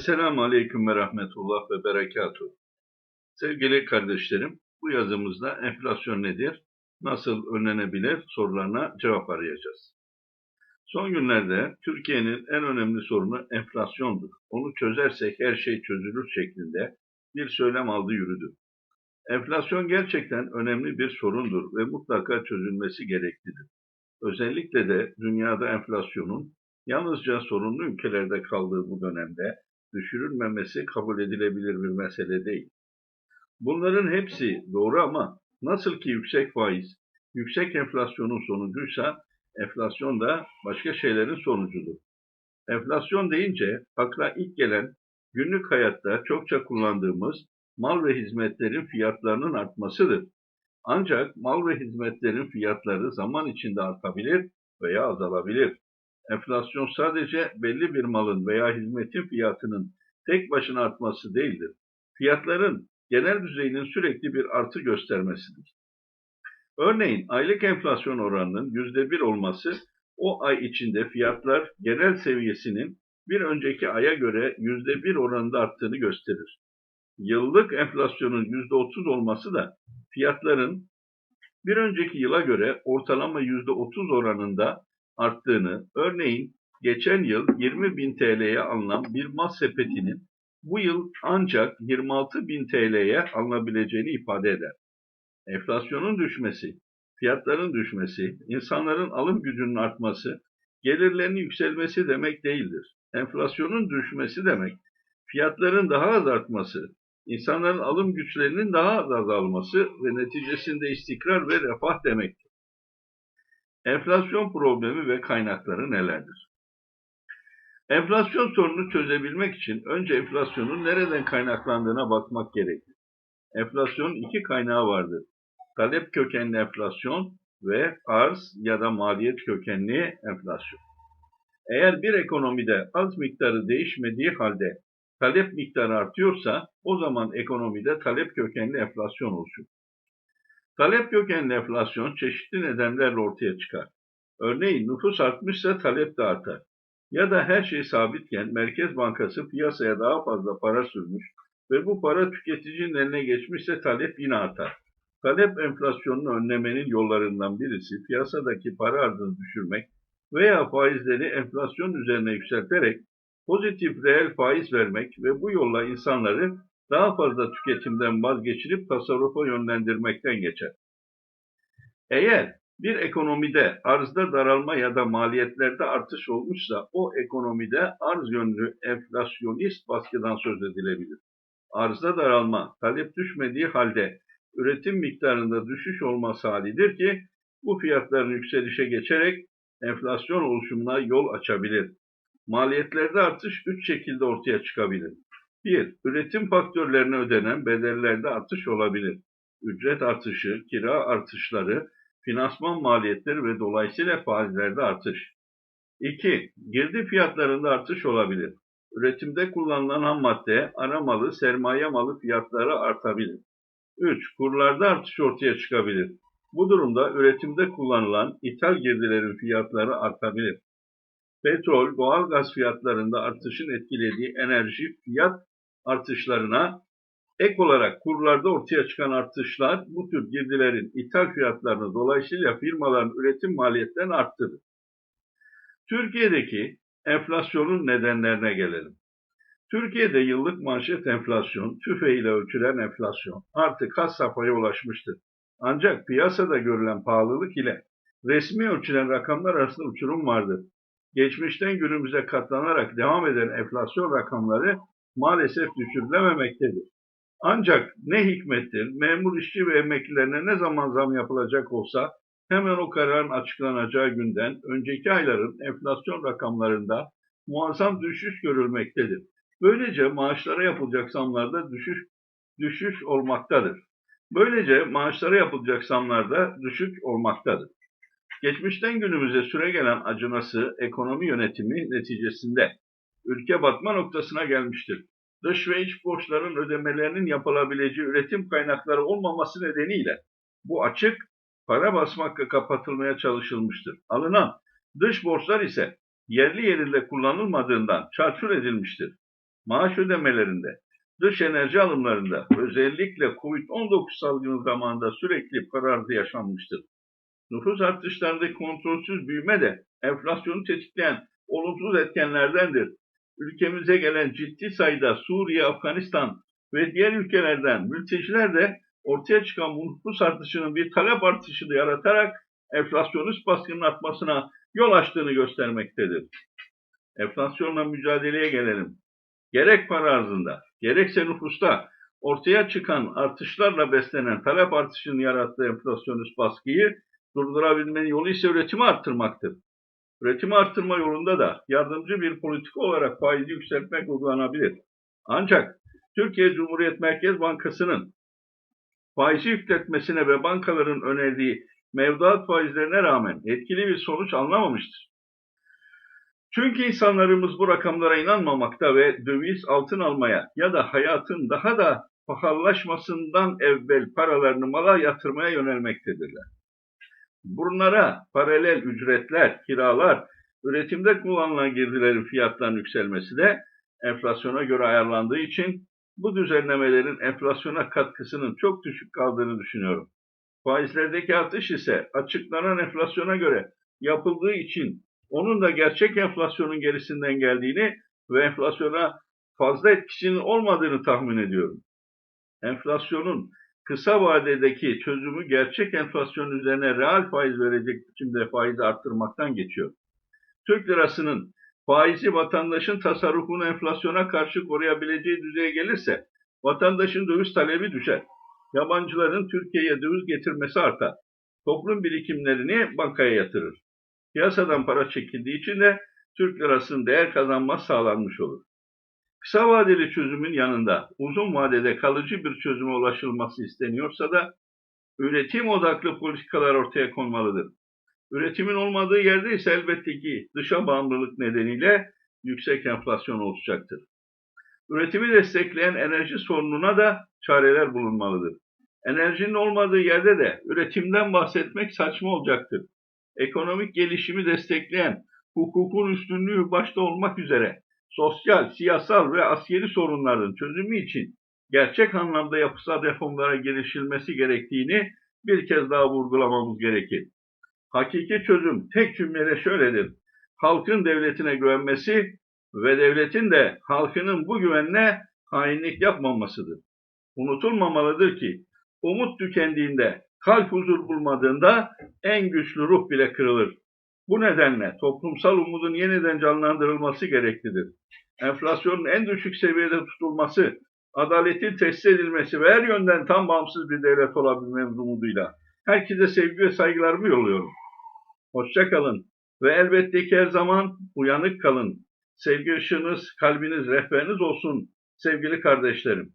Esselamu Aleyküm ve Rahmetullah ve Berekatuhu. Sevgili kardeşlerim, bu yazımızda enflasyon nedir, nasıl önlenebilir sorularına cevap arayacağız. Son günlerde Türkiye'nin en önemli sorunu enflasyondur. Onu çözersek her şey çözülür şeklinde bir söylem aldı yürüdü. Enflasyon gerçekten önemli bir sorundur ve mutlaka çözülmesi gereklidir. Özellikle de dünyada enflasyonun yalnızca sorunlu ülkelerde kaldığı bu dönemde düşürülmemesi kabul edilebilir bir mesele değil. Bunların hepsi doğru ama nasıl ki yüksek faiz, yüksek enflasyonun sonucuysa enflasyon da başka şeylerin sonucudur. Enflasyon deyince akla ilk gelen günlük hayatta çokça kullandığımız mal ve hizmetlerin fiyatlarının artmasıdır. Ancak mal ve hizmetlerin fiyatları zaman içinde artabilir veya azalabilir. Enflasyon sadece belli bir malın veya hizmetin fiyatının tek başına artması değildir. Fiyatların genel düzeyinin sürekli bir artı göstermesidir. Örneğin aylık enflasyon oranının %1 olması o ay içinde fiyatlar genel seviyesinin bir önceki aya göre %1 oranında arttığını gösterir. Yıllık enflasyonun %30 olması da fiyatların bir önceki yıla göre ortalama %30 oranında arttığını, örneğin geçen yıl 20 bin TL'ye alınan bir mas sepetinin bu yıl ancak 26 bin TL'ye alınabileceğini ifade eder. Enflasyonun düşmesi, fiyatların düşmesi, insanların alım gücünün artması, gelirlerinin yükselmesi demek değildir. Enflasyonun düşmesi demek, fiyatların daha az artması, insanların alım güçlerinin daha az azalması ve neticesinde istikrar ve refah demektir. Enflasyon problemi ve kaynakları nelerdir? Enflasyon sorununu çözebilmek için önce enflasyonun nereden kaynaklandığına bakmak gerekir. Enflasyonun iki kaynağı vardır. Talep kökenli enflasyon ve arz ya da maliyet kökenli enflasyon. Eğer bir ekonomide az miktarı değişmediği halde talep miktarı artıyorsa o zaman ekonomide talep kökenli enflasyon oluşur. Talep kökenli enflasyon çeşitli nedenlerle ortaya çıkar. Örneğin nüfus artmışsa talep de artar. Ya da her şey sabitken Merkez Bankası piyasaya daha fazla para sürmüş ve bu para tüketicinin eline geçmişse talep yine artar. Talep enflasyonunu önlemenin yollarından birisi piyasadaki para arzını düşürmek veya faizleri enflasyon üzerine yükselterek pozitif reel faiz vermek ve bu yolla insanları daha fazla tüketimden vazgeçirip tasarrufa yönlendirmekten geçer. Eğer bir ekonomide arzda daralma ya da maliyetlerde artış olmuşsa o ekonomide arz yönlü enflasyonist baskıdan söz edilebilir. Arzda daralma, talep düşmediği halde üretim miktarında düşüş olması halidir ki bu fiyatların yükselişe geçerek enflasyon oluşumuna yol açabilir. Maliyetlerde artış üç şekilde ortaya çıkabilir. 1. Üretim faktörlerine ödenen bedellerde artış olabilir. Ücret artışı, kira artışları, finansman maliyetleri ve dolayısıyla faizlerde artış. 2. Girdi fiyatlarında artış olabilir. Üretimde kullanılan ham madde, ana malı, sermaye malı fiyatları artabilir. 3. Kurlarda artış ortaya çıkabilir. Bu durumda üretimde kullanılan ithal girdilerin fiyatları artabilir. Petrol, doğal gaz fiyatlarında artışın etkilediği enerji fiyat artışlarına ek olarak kurlarda ortaya çıkan artışlar bu tür girdilerin ithal fiyatlarını dolayısıyla firmaların üretim maliyetlerini arttırır. Türkiye'deki enflasyonun nedenlerine gelelim. Türkiye'de yıllık manşet enflasyon, tüfe ile ölçülen enflasyon artık has safhaya ulaşmıştır. Ancak piyasada görülen pahalılık ile resmi ölçülen rakamlar arasında uçurum vardır. Geçmişten günümüze katlanarak devam eden enflasyon rakamları maalesef düşürülememektedir. Ancak ne hikmettir, memur işçi ve emeklilerine ne zaman zam yapılacak olsa hemen o kararın açıklanacağı günden önceki ayların enflasyon rakamlarında muazzam düşüş görülmektedir. Böylece maaşlara yapılacak zamlarda düşüş, düşüş olmaktadır. Böylece maaşlara yapılacak zamlarda düşük olmaktadır. Geçmişten günümüze süre gelen acınası ekonomi yönetimi neticesinde ülke batma noktasına gelmiştir. Dış ve iç borçların ödemelerinin yapılabileceği üretim kaynakları olmaması nedeniyle bu açık para basmakla kapatılmaya çalışılmıştır. Alınan dış borçlar ise yerli yerinde kullanılmadığından çarçur edilmiştir. maaş ödemelerinde, dış enerji alımlarında, özellikle COVID-19 salgını zamanında sürekli para arzı yaşanmıştır. Nüfus artışlarındaki kontrolsüz büyüme de enflasyonu tetikleyen olumsuz etkenlerdendir. Ülkemize gelen ciddi sayıda Suriye, Afganistan ve diğer ülkelerden mülteciler de ortaya çıkan bu nüfus artışının bir talep artışı yaratarak enflasyonist baskının artmasına yol açtığını göstermektedir. Enflasyonla mücadeleye gelelim. Gerek para arzında, gerekse nüfusta ortaya çıkan artışlarla beslenen talep artışının yarattığı enflasyonist baskıyı durdurabilmenin yolu ise üretimi arttırmaktır. Üretimi arttırma yolunda da yardımcı bir politika olarak faizi yükseltmek uygulanabilir. Ancak Türkiye Cumhuriyet Merkez Bankası'nın faizi yükseltmesine ve bankaların önerdiği mevduat faizlerine rağmen etkili bir sonuç alınamamıştır. Çünkü insanlarımız bu rakamlara inanmamakta ve döviz altın almaya ya da hayatın daha da pahalılaşmasından evvel paralarını mala yatırmaya yönelmektedirler. Bunlara paralel ücretler, kiralar, üretimde kullanılan girdilerin fiyatlarının yükselmesi de enflasyona göre ayarlandığı için bu düzenlemelerin enflasyona katkısının çok düşük kaldığını düşünüyorum. Faizlerdeki artış ise açıklanan enflasyona göre yapıldığı için onun da gerçek enflasyonun gerisinden geldiğini ve enflasyona fazla etkisinin olmadığını tahmin ediyorum. Enflasyonun kısa vadedeki çözümü gerçek enflasyon üzerine reel faiz verecek biçimde faizi arttırmaktan geçiyor. Türk lirasının faizi vatandaşın tasarrufunu enflasyona karşı koruyabileceği düzeye gelirse vatandaşın döviz talebi düşer. Yabancıların Türkiye'ye döviz getirmesi artar. Toplum birikimlerini bankaya yatırır. Piyasadan para çekildiği için de Türk lirasının değer kazanması sağlanmış olur. Kısa vadeli çözümün yanında uzun vadede kalıcı bir çözüme ulaşılması isteniyorsa da üretim odaklı politikalar ortaya konmalıdır. Üretimin olmadığı yerde ise elbette ki dışa bağımlılık nedeniyle yüksek enflasyon oluşacaktır. Üretimi destekleyen enerji sorununa da çareler bulunmalıdır. Enerjinin olmadığı yerde de üretimden bahsetmek saçma olacaktır. Ekonomik gelişimi destekleyen hukukun üstünlüğü başta olmak üzere sosyal, siyasal ve askeri sorunların çözümü için gerçek anlamda yapısal reformlara girişilmesi gerektiğini bir kez daha vurgulamamız gerekir. Hakiki çözüm tek cümleyle şöyledir. Halkın devletine güvenmesi ve devletin de halkının bu güvenine hainlik yapmamasıdır. Unutulmamalıdır ki umut tükendiğinde, kalp huzur bulmadığında en güçlü ruh bile kırılır. Bu nedenle toplumsal umudun yeniden canlandırılması gereklidir. Enflasyonun en düşük seviyede tutulması, adaletin tesis edilmesi ve her yönden tam bağımsız bir devlet olabilmemiz umuduyla herkese sevgi ve saygılarımı yolluyorum. Hoşça kalın ve elbette ki her zaman uyanık kalın. Sevgi ışığınız, kalbiniz, rehberiniz olsun sevgili kardeşlerim.